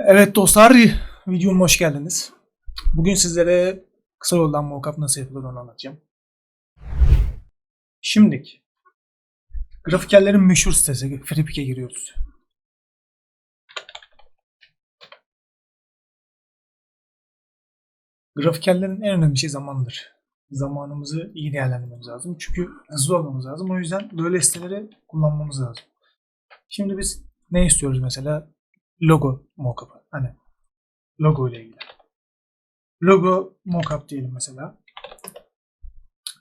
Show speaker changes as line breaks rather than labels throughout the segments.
Evet dostlar, videoma hoş geldiniz. Bugün sizlere kısa yoldan mockup nasıl yapılır onu anlatacağım. Şimdilik grafikerlerin meşhur sitesi FreePik'e giriyoruz. Grafikerlerin en önemli şey zamandır. Zamanımızı iyi değerlendirmemiz lazım. Çünkü hızlı olmamız lazım. O yüzden böyle siteleri kullanmamız lazım. Şimdi biz ne istiyoruz mesela? Logo mockup'ı. Hani logo ile ilgili. Logo mockup diyelim mesela.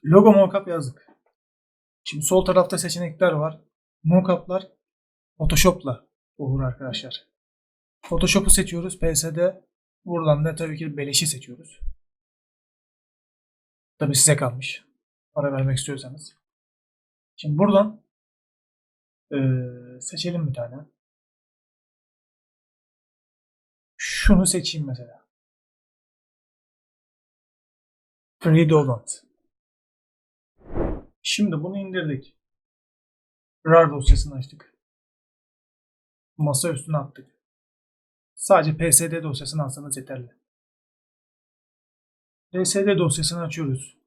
Logo mockup yazdık. Şimdi sol tarafta seçenekler var. Mockup'lar Photoshop'la olur arkadaşlar. Photoshop'u seçiyoruz. PSD buradan da tabii ki beleşi seçiyoruz. Tabii size kalmış. Para vermek istiyorsanız. Şimdi buradan eee, seçelim bir tane. Şunu seçeyim mesela. Free Download. Şimdi bunu indirdik. RAR dosyasını açtık. Masa üstüne attık. Sadece PSD dosyasını alsanız yeterli. PSD dosyasını açıyoruz.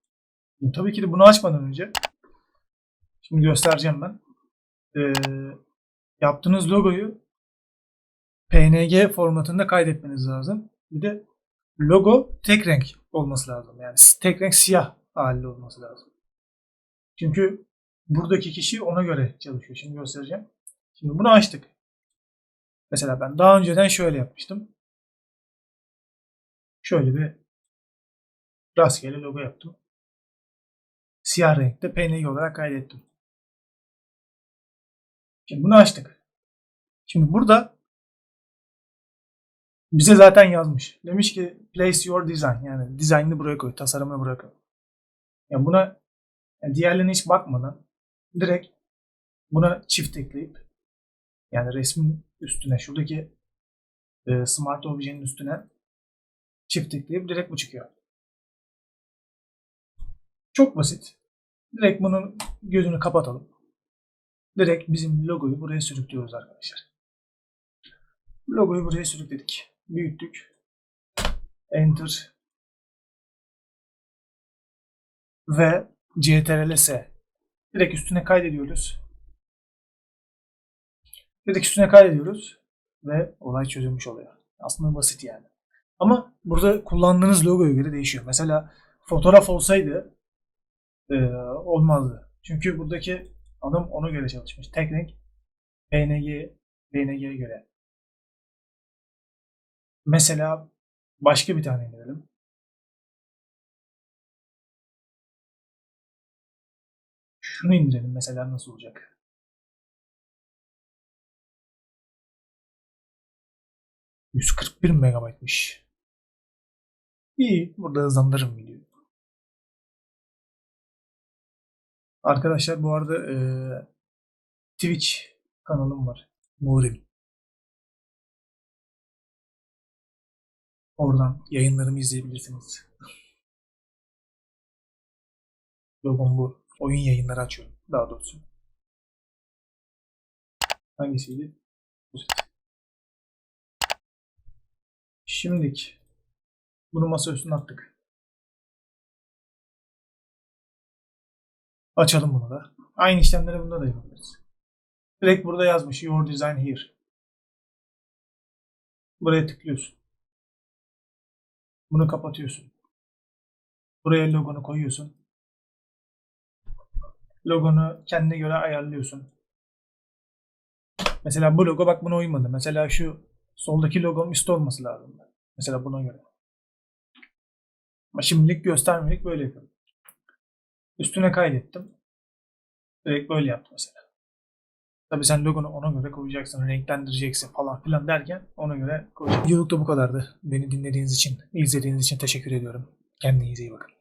Tabii ki de bunu açmadan önce şimdi göstereceğim ben. Ee, yaptığınız logoyu PNG formatında kaydetmeniz lazım. Bir de logo tek renk olması lazım. Yani tek renk siyah halde olması lazım. Çünkü buradaki kişi ona göre çalışıyor. Şimdi göstereceğim. Şimdi bunu açtık. Mesela ben daha önceden şöyle yapmıştım. Şöyle bir rastgele logo yaptım. Siyah renkte PNG olarak kaydettim. Şimdi bunu açtık. Şimdi burada bize zaten yazmış. Demiş ki place your design. Yani dizaynını buraya koy. Tasarımını buraya koy. Yani buna yani diğerlerine hiç bakmadan direkt buna çift ekleyip yani resmin üstüne şuradaki e, smart objenin üstüne çift ekleyip direkt bu çıkıyor. Çok basit. Direkt bunun gözünü kapatalım. Direkt bizim logoyu buraya sürüklüyoruz arkadaşlar. Logoyu buraya sürükledik. Büyüttük. Enter. Ve CTRL S. Direkt üstüne kaydediyoruz. Direkt üstüne kaydediyoruz. Ve olay çözülmüş oluyor. Aslında basit yani. Ama burada kullandığınız logoya göre değişiyor. Mesela fotoğraf olsaydı e, olmazdı. Çünkü buradaki adam ona göre çalışmış. Tek renk PNG, PNG'ye göre. Mesela başka bir tane indirelim. Şunu indirelim mesela nasıl olacak? ...141 megabaytmış. İyi. Burada hızlandırırım videoyu. Arkadaşlar bu arada eee, Twitch kanalım var. Muğrim. Oradan yayınlarımı izleyebilirsiniz. Logom bu. Oyun yayınları açıyorum. Daha doğrusu. Hangisiydi? Şimdilik bunu masa üstüne attık. Açalım bunu da. Aynı işlemleri bunda da yapabiliriz. Direkt burada yazmış Your Design Here. Buraya tıklıyorsun. Bunu kapatıyorsun. Buraya logonu koyuyorsun. Logonu kendine göre ayarlıyorsun. Mesela bu logo bak buna uymadı. Mesela şu soldaki logom üstte olması lazım. Mesela buna göre. Ama şimdilik göstermelik böyle yapıyorum. Üstüne kaydettim. Direkt böyle yaptım mesela. Tabii sen logonu ona göre koyacaksın, renklendireceksin falan filan derken ona göre koyacaksın. Videoluk da bu kadardı. Beni dinlediğiniz için, izlediğiniz için teşekkür ediyorum. Kendinize iyi bakın.